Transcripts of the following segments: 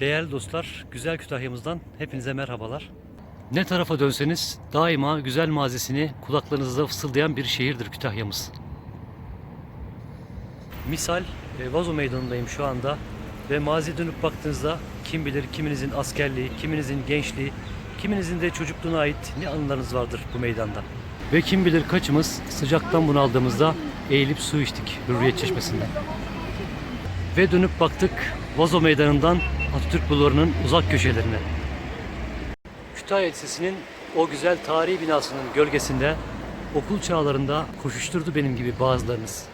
Değerli dostlar, güzel Kütahya'mızdan hepinize merhabalar. Ne tarafa dönseniz daima güzel mazisini kulaklarınızda fısıldayan bir şehirdir Kütahya'mız. Misal e, Vazo Meydanı'ndayım şu anda ve maziye dönüp baktığınızda kim bilir kiminizin askerliği, kiminizin gençliği, kiminizin de çocukluğuna ait ne anılarınız vardır bu meydanda. Ve kim bilir kaçımız sıcaktan bunaldığımızda eğilip su içtik Hürriyet Çeşmesi'nden. Ve dönüp baktık Vazo Meydanı'ndan Atatürk Bulvarı'nın uzak köşelerine. Kütahya Lisesi'nin o güzel tarihi binasının gölgesinde okul çağlarında koşuşturdu benim gibi bazılarınız.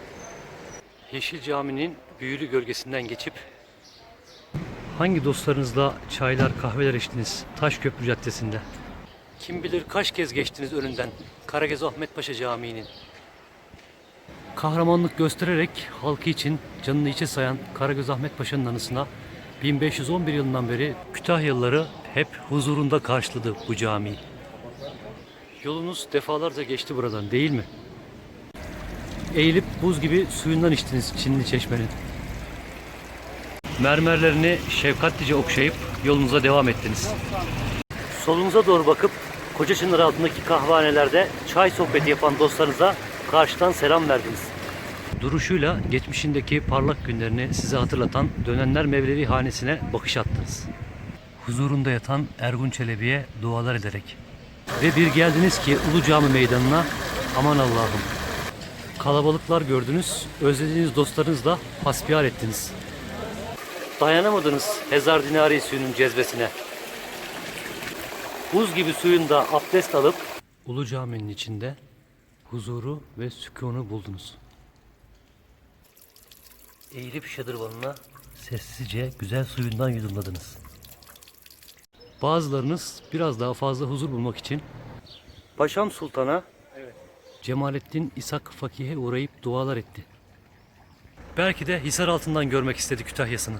Yeşil Cami'nin büyülü gölgesinden geçip hangi dostlarınızla çaylar kahveler içtiniz Taşköprü Caddesi'nde? Kim bilir kaç kez geçtiniz önünden Karagöz Ahmet Paşa Camii'nin. Kahramanlık göstererek halkı için canını içe sayan Karagöz Ahmet Paşa'nın anısına 1511 yılından beri Kütahyalıları hep huzurunda karşıladı bu cami. Yolunuz defalarca geçti buradan değil mi? Eğilip buz gibi suyundan içtiniz Çinli Çeşme'nin. Mermerlerini şefkatlice okşayıp yolunuza devam ettiniz. Solunuza doğru bakıp Koca Çınar altındaki kahvanelerde çay sohbeti yapan dostlarınıza karşıdan selam verdiniz. Duruşuyla geçmişindeki parlak günlerini size hatırlatan Dönenler Mevlevi hanesine bakış attınız. Huzurunda yatan Ergun Çelebi'ye dualar ederek. Ve bir geldiniz ki Ulu Cami Meydanı'na aman Allah'ım. Kalabalıklar gördünüz, özlediğiniz dostlarınızla hasbihal ettiniz. Dayanamadınız Hezar Dinari suyunun cezbesine. Buz gibi suyunda abdest alıp Ulu Cami'nin içinde huzuru ve sükûnu buldunuz. Eğilip şadırvanına sessizce güzel suyundan yudumladınız. Bazılarınız biraz daha fazla huzur bulmak için Paşam Sultan'a Cemalettin İshak Fakih'e uğrayıp dualar etti. Belki de Hisar altından görmek istedi Kütahya'sını.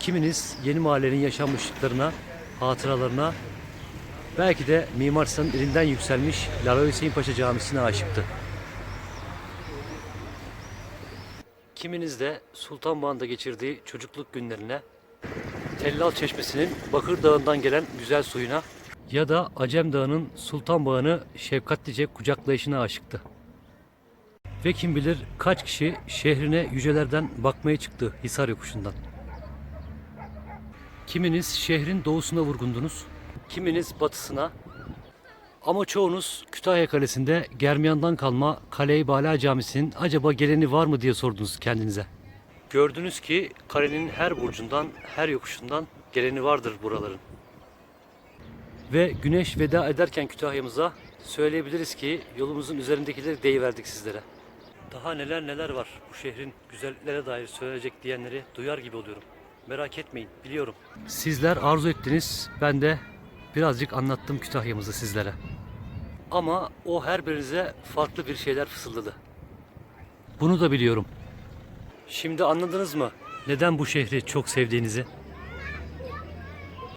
Kiminiz yeni mahallenin yaşanmışlıklarına, hatıralarına, belki de Mimar Sinan'ın elinden yükselmiş Lala Hüseyin Paşa Camisi'ne aşıktı. Kiminiz de Sultanbağı'nda geçirdiği çocukluk günlerine, Tellal Çeşmesi'nin Bakır Dağı'ndan gelen güzel suyuna ya da Acem Dağı'nın Sultanbağı'nı şefkatlice kucaklayışına aşıktı. Ve kim bilir kaç kişi şehrine yücelerden bakmaya çıktı Hisar yokuşundan. Kiminiz şehrin doğusuna vurgundunuz, kiminiz batısına, ama çoğunuz Kütahya Kalesi'nde Germiyan'dan kalma Kale-i Bala Camisi'nin acaba geleni var mı diye sordunuz kendinize. Gördünüz ki kalenin her burcundan, her yokuşundan geleni vardır buraların. Ve güneş veda ederken Kütahya'mıza söyleyebiliriz ki yolumuzun üzerindekileri deyiverdik sizlere. Daha neler neler var bu şehrin güzelliklere dair söyleyecek diyenleri duyar gibi oluyorum. Merak etmeyin biliyorum. Sizler arzu ettiniz ben de birazcık anlattım Kütahya'mızı sizlere. Ama o her birinize farklı bir şeyler fısıldadı. Bunu da biliyorum. Şimdi anladınız mı neden bu şehri çok sevdiğinizi?